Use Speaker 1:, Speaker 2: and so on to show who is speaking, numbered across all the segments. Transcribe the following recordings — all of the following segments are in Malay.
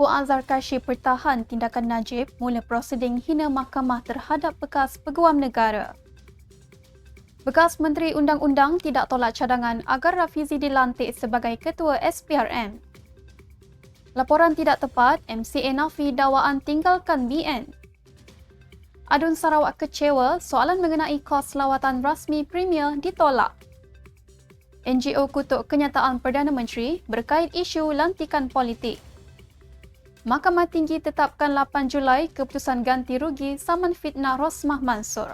Speaker 1: Puan Zarkashi pertahan tindakan Najib mula prosiding hina mahkamah terhadap bekas peguam negara. Bekas Menteri Undang-Undang tidak tolak cadangan agar Rafizi dilantik sebagai Ketua SPRM. Laporan tidak tepat, MCA Nafi dakwaan tinggalkan BN. Adun Sarawak kecewa soalan mengenai kos lawatan rasmi Premier ditolak. NGO kutuk kenyataan Perdana Menteri berkait isu lantikan politik. Mahkamah Tinggi tetapkan 8 Julai keputusan ganti rugi saman fitnah Rosmah Mansur.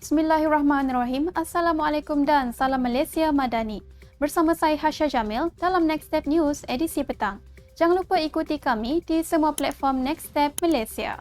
Speaker 1: Bismillahirrahmanirrahim. Assalamualaikum dan salam Malaysia Madani. Bersama saya Hasha Jamil dalam Next Step News edisi petang. Jangan lupa ikuti kami di semua platform Next Step Malaysia.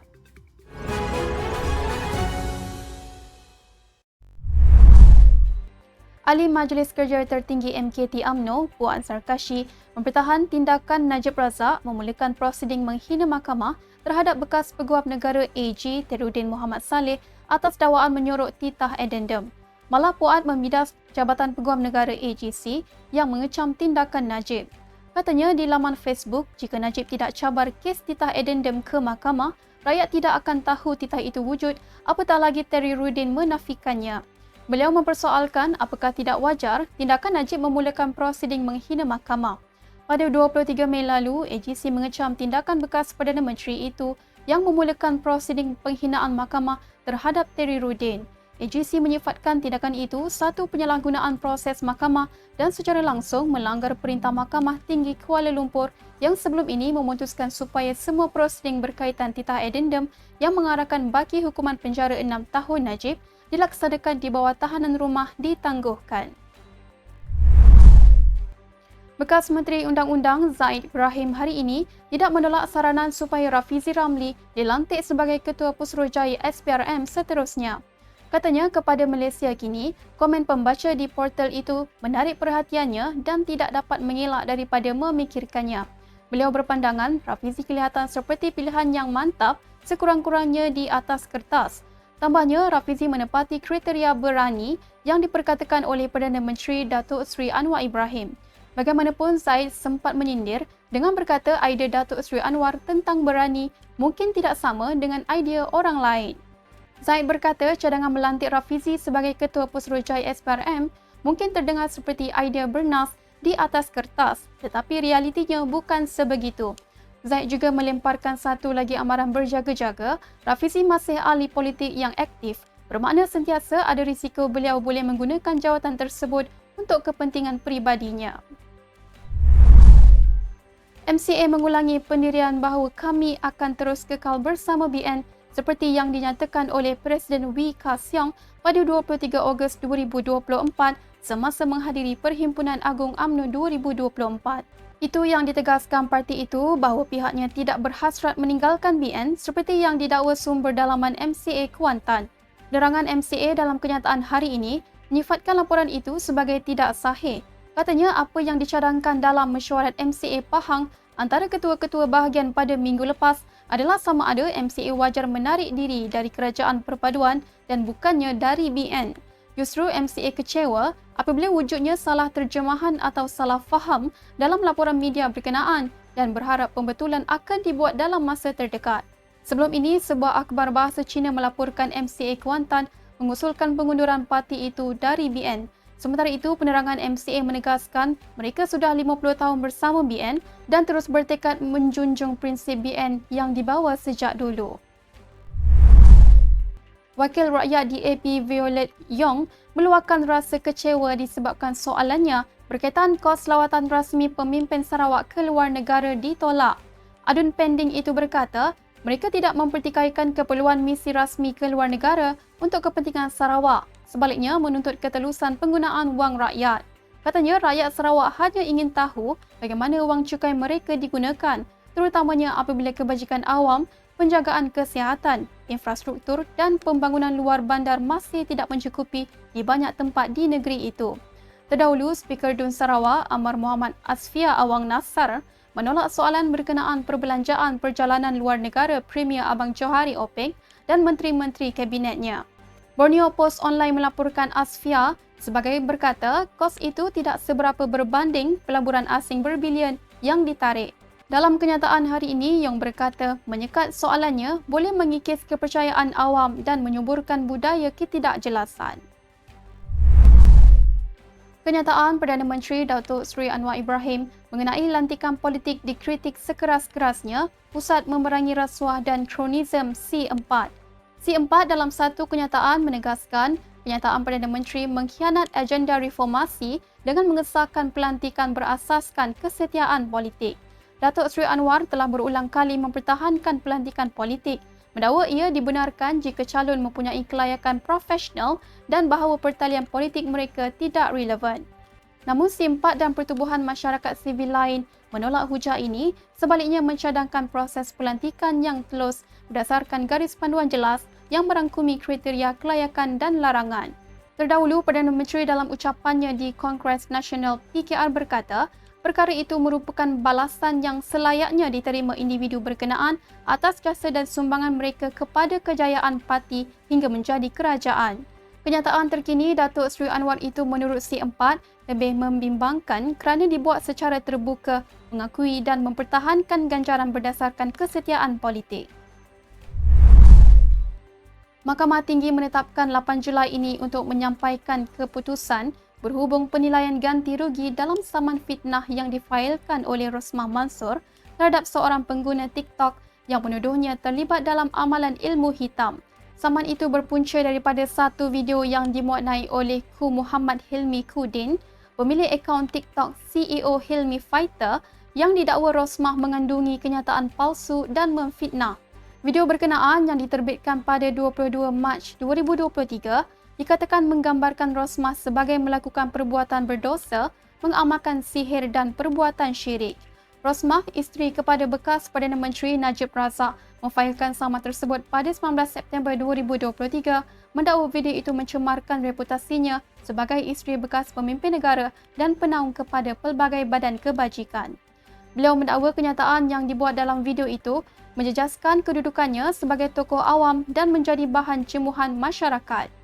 Speaker 1: Ahli Majlis Kerja Tertinggi MKT AMNO, Puan Sarkashi, mempertahan tindakan Najib Razak memulakan prosiding menghina mahkamah terhadap bekas peguam negara AG Terudin Muhammad Saleh atas dakwaan menyorok titah addendum. Malah Puan memidas Jabatan Peguam Negara AGC yang mengecam tindakan Najib. Katanya di laman Facebook, jika Najib tidak cabar kes titah addendum ke mahkamah, rakyat tidak akan tahu titah itu wujud apatah lagi Terry Rudin menafikannya. Beliau mempersoalkan apakah tidak wajar tindakan Najib memulakan prosiding menghina mahkamah. Pada 23 Mei lalu, AGC mengecam tindakan bekas Perdana Menteri itu yang memulakan prosiding penghinaan mahkamah terhadap Terry Rudin. AGC menyifatkan tindakan itu satu penyalahgunaan proses mahkamah dan secara langsung melanggar perintah Mahkamah Tinggi Kuala Lumpur yang sebelum ini memutuskan supaya semua prosiding berkaitan titah addendum yang mengarahkan baki hukuman penjara enam tahun Najib dilaksanakan di bawah tahanan rumah ditangguhkan. Bekas Menteri Undang-Undang Zaid Ibrahim hari ini tidak menolak saranan supaya Rafizi Ramli dilantik sebagai Ketua Pusrojaya SPRM seterusnya. Katanya kepada Malaysia kini, komen pembaca di portal itu menarik perhatiannya dan tidak dapat mengelak daripada memikirkannya. Beliau berpandangan Rafizi kelihatan seperti pilihan yang mantap sekurang-kurangnya di atas kertas. Tambahnya, Rafizi menepati kriteria berani yang diperkatakan oleh Perdana Menteri Datuk Seri Anwar Ibrahim. Bagaimanapun, Zaid sempat menyindir dengan berkata idea Datuk Seri Anwar tentang berani mungkin tidak sama dengan idea orang lain. Zaid berkata cadangan melantik Rafizi sebagai Ketua Pusrojai SPRM mungkin terdengar seperti idea bernas di atas kertas tetapi realitinya bukan sebegitu. Zaid juga melemparkan satu lagi amaran berjaga-jaga, Rafizi masih ahli politik yang aktif, bermakna sentiasa ada risiko beliau boleh menggunakan jawatan tersebut untuk kepentingan peribadinya. MCA mengulangi pendirian bahawa kami akan terus kekal bersama BN seperti yang dinyatakan oleh Presiden Wee Ka Siong pada 23 Ogos 2024 semasa menghadiri Perhimpunan Agung AMNO 2024. Itu yang ditegaskan parti itu bahawa pihaknya tidak berhasrat meninggalkan BN seperti yang didakwa sumber dalaman MCA Kuantan. Derangan MCA dalam kenyataan hari ini menyifatkan laporan itu sebagai tidak sahih. Katanya apa yang dicadangkan dalam mesyuarat MCA Pahang antara ketua-ketua bahagian pada minggu lepas adalah sama ada MCA wajar menarik diri dari kerajaan perpaduan dan bukannya dari BN. Justru MCA kecewa apabila wujudnya salah terjemahan atau salah faham dalam laporan media berkenaan dan berharap pembetulan akan dibuat dalam masa terdekat. Sebelum ini, sebuah akhbar bahasa Cina melaporkan MCA Kuantan mengusulkan pengunduran parti itu dari BN. Sementara itu, penerangan MCA menegaskan mereka sudah 50 tahun bersama BN dan terus bertekad menjunjung prinsip BN yang dibawa sejak dulu. Wakil Rakyat DAP Violet Yong meluahkan rasa kecewa disebabkan soalannya berkaitan kos lawatan rasmi pemimpin Sarawak ke luar negara ditolak. Adun pending itu berkata, mereka tidak mempertikaikan keperluan misi rasmi ke luar negara untuk kepentingan Sarawak. Sebaliknya, menuntut ketelusan penggunaan wang rakyat. Katanya, rakyat Sarawak hanya ingin tahu bagaimana wang cukai mereka digunakan, terutamanya apabila kebajikan awam penjagaan kesihatan, infrastruktur dan pembangunan luar bandar masih tidak mencukupi di banyak tempat di negeri itu. Terdahulu, Speaker Dun Sarawak Amar Muhammad Asfia Awang Nasar menolak soalan berkenaan perbelanjaan perjalanan luar negara Premier Abang Johari Openg dan menteri-menteri kabinetnya. Borneo Post Online melaporkan Asfia sebagai berkata kos itu tidak seberapa berbanding pelaburan asing berbilion yang ditarik. Dalam kenyataan hari ini, Yong berkata menyekat soalannya boleh mengikis kepercayaan awam dan menyuburkan budaya ketidakjelasan. Kenyataan Perdana Menteri Datuk Seri Anwar Ibrahim mengenai lantikan politik dikritik sekeras-kerasnya Pusat Memerangi Rasuah dan Kronism C4. C4 dalam satu kenyataan menegaskan kenyataan Perdana Menteri mengkhianat agenda reformasi dengan mengesahkan pelantikan berasaskan kesetiaan politik. Datuk Seri Anwar telah berulang kali mempertahankan pelantikan politik mendakwa ia dibenarkan jika calon mempunyai kelayakan profesional dan bahawa pertalian politik mereka tidak relevan. Namun simpat dan pertubuhan masyarakat sivil lain menolak hujah ini sebaliknya mencadangkan proses pelantikan yang telus berdasarkan garis panduan jelas yang merangkumi kriteria kelayakan dan larangan. Terdahulu, Perdana Menteri dalam ucapannya di Kongres Nasional PKR berkata, perkara itu merupakan balasan yang selayaknya diterima individu berkenaan atas jasa dan sumbangan mereka kepada kejayaan parti hingga menjadi kerajaan. Kenyataan terkini Datuk Seri Anwar itu menurut C4 lebih membimbangkan kerana dibuat secara terbuka, mengakui dan mempertahankan ganjaran berdasarkan kesetiaan politik. Mahkamah Tinggi menetapkan 8 Julai ini untuk menyampaikan keputusan berhubung penilaian ganti rugi dalam saman fitnah yang difailkan oleh Rosmah Mansur terhadap seorang pengguna TikTok yang menuduhnya terlibat dalam amalan ilmu hitam. Saman itu berpunca daripada satu video yang dimuatnai oleh Ku Muhammad Hilmi Kudin, pemilik akaun TikTok CEO Hilmi Fighter yang didakwa Rosmah mengandungi kenyataan palsu dan memfitnah. Video berkenaan yang diterbitkan pada 22 Mac 2023 dikatakan menggambarkan Rosmah sebagai melakukan perbuatan berdosa, mengamalkan sihir dan perbuatan syirik. Rosmah, isteri kepada bekas Perdana Menteri Najib Razak, memfailkan sama tersebut pada 19 September 2023 mendakwa video itu mencemarkan reputasinya sebagai isteri bekas pemimpin negara dan penaung kepada pelbagai badan kebajikan. Beliau mendakwa kenyataan yang dibuat dalam video itu menjejaskan kedudukannya sebagai tokoh awam dan menjadi bahan cemuhan masyarakat.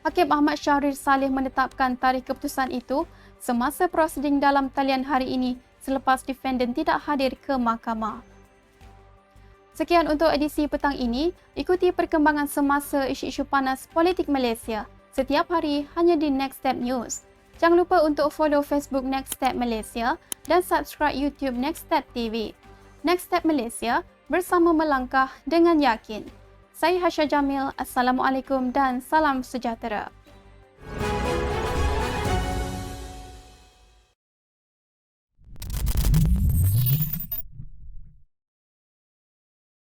Speaker 1: Hakim Ahmad Syahrir Saleh menetapkan tarikh keputusan itu semasa prosiding dalam talian hari ini selepas defendant tidak hadir ke mahkamah. Sekian untuk edisi petang ini. Ikuti perkembangan semasa isu-isu panas politik Malaysia setiap hari hanya di Next Step News. Jangan lupa untuk follow Facebook Next Step Malaysia dan subscribe YouTube Next Step TV. Next Step Malaysia bersama melangkah dengan yakin. Saya Hasya Jamil. Assalamualaikum dan salam sejahtera.